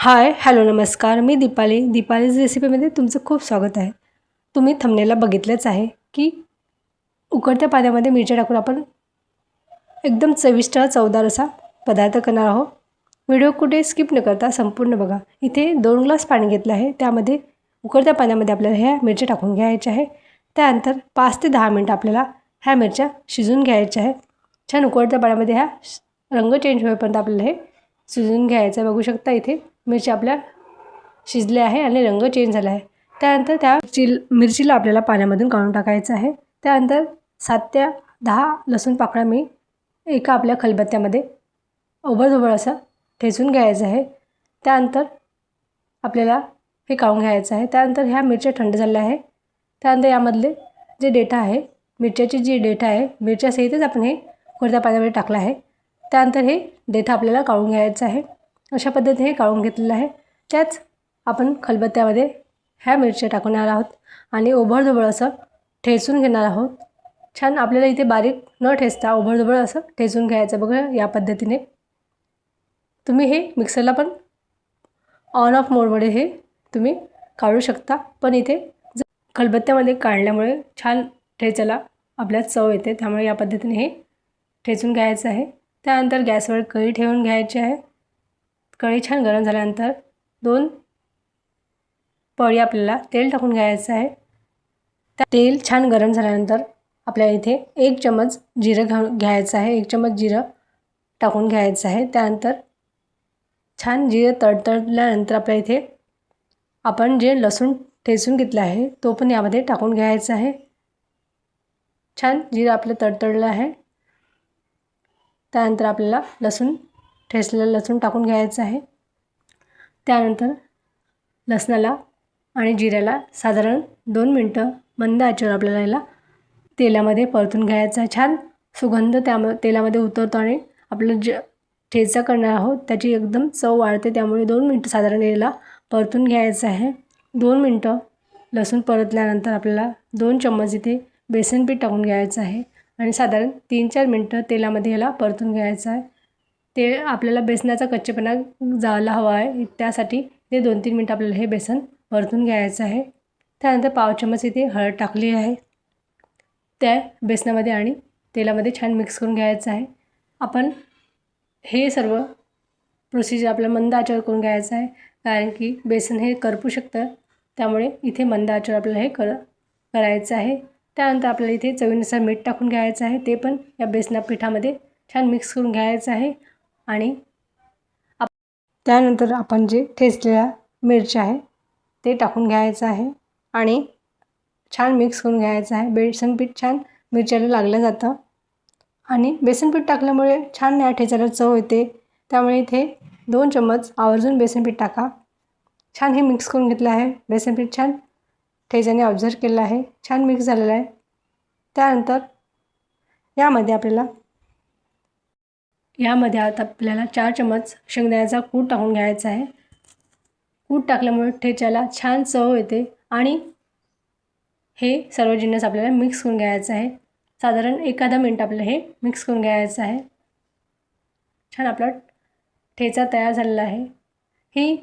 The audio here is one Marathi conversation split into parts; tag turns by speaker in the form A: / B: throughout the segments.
A: हाय हॅलो नमस्कार. मी दीपाली. दीपालीज रेसिपीमध्ये तुमचं खूप स्वागत आहे. तुम्ही थंबनेला बघितलंच आहे की उकडत्या पाण्यामध्ये मिरच्या टाकून आपण एकदम चविष्ट चवदार असा पदार्थ करणार आहोत. व्हिडिओ कुठे स्किप न करता संपूर्ण बघा. इथे दोन ग्लास पाणी घेतलं आहे. त्यामध्ये उकडत्या पाण्यामध्ये आपल्याला ह्या मिरच्या टाकून घ्यायच्या आहे. त्यानंतर पाच ते दहा मिनटं आपल्याला ह्या मिरच्या शिजून घ्यायच्या आहे. छान उकडत्या पाण्यामध्ये ह्या रंग चेंज होईपर्यंत आपल्याला हे शिजून घ्यायचं. आहे बघू शकता इथे मिरची आपल्या शिजल्या आहे आणि रंग चेंज झाला आहे. त्यानंतर त्या चिल मिरचीला आपल्याला पाण्यामधून काढून टाकायचं आहे. त्यानंतर सात ते दहा लसूण पाकळ्या मी एका आपल्या खलबत्त्यामध्ये ओबळधोबळ असं ठेचून घ्यायचं आहे. त्यानंतर आपल्याला हे काढून घ्यायचं आहे. त्यानंतर ह्या मिरच्या थंड झाल्या आहे त्यानंतर यामधले जे डेटा आहे मिरच्याची जी डेटा आहे मिरच्यासहितच आपण हे कोरत्या पाण्यामध्ये टाकलं आहे त्यानंतर हे डेथ आपल्याला काढून घ्यायचं आहे. अशा पद्धतीने हे काढून घेतलेलं आहे. त्याच आपण खलबत्त्यामध्ये ह्या मिरच्या टाकणार आहोत आणि ओबळधोबळ असं ठेचून घेणार आहोत. छान आपल्याला इथे बारीक न ठेचता ओबळधोबळ असं ठेचून घ्यायचं बघा या पद्धतीने. तुम्ही हे मिक्सरला पण ऑन ऑफ मोडमध्ये हे तुम्ही काढू शकता. पण इथे ज खलबत्त्यामध्ये काढल्यामुळे छान ठेचायला आपल्यात चव येते. त्यामुळे या पद्धतीने हे ठेचून घ्यायचं आहे. त्यानंतर गॅसवर कढी ठेवून घ्यायची आहे. कळी छान गरम झाल्यानंतर दोन पळी आपल्याला तेल टाकून घ्यायचं आहे. त्या तेल छान गरम झाल्यानंतर आपल्याला इथे एक चमच जिरं घा घ्यायचं आहे. एक चमच जिरं टाकून घ्यायचं आहे. त्यानंतर छान जिरं तडतडल्यानंतर आपल्या इथे आपण जे लसूण ठेचून घेतलं आहे तो पण यामध्ये टाकून घ्यायचा आहे. छान जिरं आपलं तडतडलं आहे. त्यानंतर आपल्याला लसूण ठेचलेलं लसूण टाकून घ्यायचं आहे. त्यानंतर लसणाला आणि जिऱ्याला साधारण दोन मिनटं मंद आचेवर आपल्याला याला तेलामध्ये परतून घ्यायचं आहे. छान सुगंध त्याम तेलामध्ये उतरतो आणि आपलं ज ठेचा करणार आहोत त्याची एकदम चव वाढते. त्यामुळे दोन मिनटं साधारण याला परतून घ्यायचं आहे. दोन मिनटं लसूण परतल्यानंतर आपल्याला दोन चम्मच इथे बेसन पीठ टाकून घ्यायचं आहे. आणि साधारण तीन चार मिनटं तेलामध्ये याला परतून घ्यायचं आहे. ते आपल्याला बेसनाचा कच्चेपणा जायला हवा आहे. त्यासाठी ते दोन तीन मिनटं आपल्याला हे बेसन परतून घ्यायचं आहे. त्यानंतर पाव चमच इथे हळद टाकली आहे. त्या बेसनामध्ये आणि तेलामध्ये छान मिक्स करून घ्यायचं आहे. आपण हे सर्व प्रोसिजर आपला मंद आचार करून घ्यायचं आहे. कारण की बेसन हे करपू शकतं. त्यामुळे इथे मंद आचार आपल्याला हे कर करायचं आहे. त्यानंतर आपल्याला इथे चवीनुसार मीठ टाकून घ्यायचं आहे. ते पण या बेसना पिठामध्ये छान मिक्स करून घ्यायचं आहे. आणि आप त्यानंतर आपण जे ठेचलेल्या मिरची आहे ते टाकून घ्यायचं आहे. आणि छान मिक्स करून घ्यायचं आहे. बेसन पीठ छान मिरच्याला लागलं जातं. आणि बेसन पीठ टाकल्यामुळे छान या ठेचायला चव येते. त्यामुळे इथे दोन चम्मच आवर्जून बेसन पीठ टाका. छान हे मिक्स करून घेतलं आहे. बेसन पीठ छान ठेच्याने ऑब्झर्व केलं आहे. छान मिक्स झालेलं आहे. त्यानंतर यामध्ये आपल्याला यामध्ये आता आपल्याला चार चमच शेंगदाण्याचा कूट टाकून घ्यायचा आहे. कूट टाकल्यामुळे ठेच्याला छान चव येते आणि हे सर्व जिन्नस आपल्याला मिक्स करून घ्यायचं आहे. साधारण एखादा मिनटं आपल्याला हे मिक्स करून घ्यायचं आहे. छान आपला ठेचा तयार झालेला आहे. ही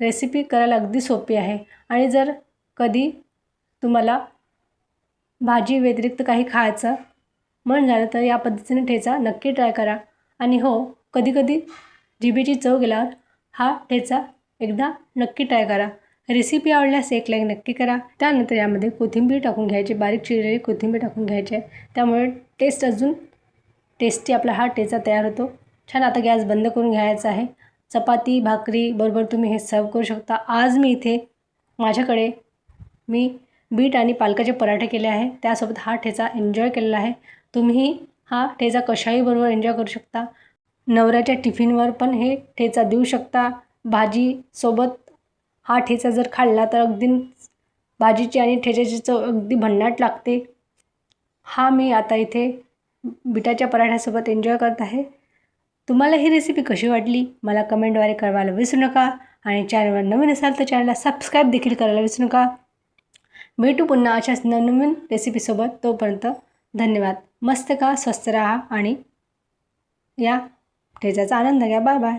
A: रेसिपी करायला अगदी सोपी आहे. आणि जर कधी तुम्हाला भाजी व्यतिरिक्त काही खायचं मन झालं तर या पद्धतीने ठेचा. नक्की ट्राय करा. आणि हो कधीकधी जिभेची चव गेल्यावर हा ठेचा एकदा नक्की ट्राय करा. रेसिपी आवडल्यास एक लाईक नक्की करा. त्यानंतर यामध्ये कोथिंबीर टाकून घ्यायची बारीक चिरलेली कोथिंबीर टाकून घ्यायची. आहे त्यामुळे टेस्ट अजून टेस्टी आपला हा ठेचा तयार होतो. छान आता गॅस बंद करून घ्यायचा आहे. चपाती भाकरी बरोबर तुम्ही हे सर्व करू शकता. आज मी इथे माझ्याकडे मी बीट आणि पालकाचे पराठे केले आहे त्यासोबत हा ठेचा एन्जॉय केलेला आहे. तुम्ही हा ठेचा कशाही बरोबर एन्जॉय करू शकता. नवऱ्याच्या टिफिनवर पण हे ठेचा देऊ शकता. भाजीसोबत हा ठेचा जर खाल्ला तर अगदी भाजीची आणि ठेच्याची चव अगदी भन्नाट लागते. हा मी आता इथे बिटाच्या पराठ्यासोबत एन्जॉय करत आहे. तुम्हाला ही रेसिपी कशी वाटली? मला कमेंटद्वारे कळवायला विसरू नका. आणि चॅनलवर नवीन असाल तर चॅनलला सबस्क्राईब देखील करायला विसरू नका. भेटू पुन्हा अशाच नवनवीन रेसिपीसोबत तोपर्यंत धन्यवाद. मस्त का स्वस्त राहा आणि या ठेच्याचा आनंद घ्या. Bye bye.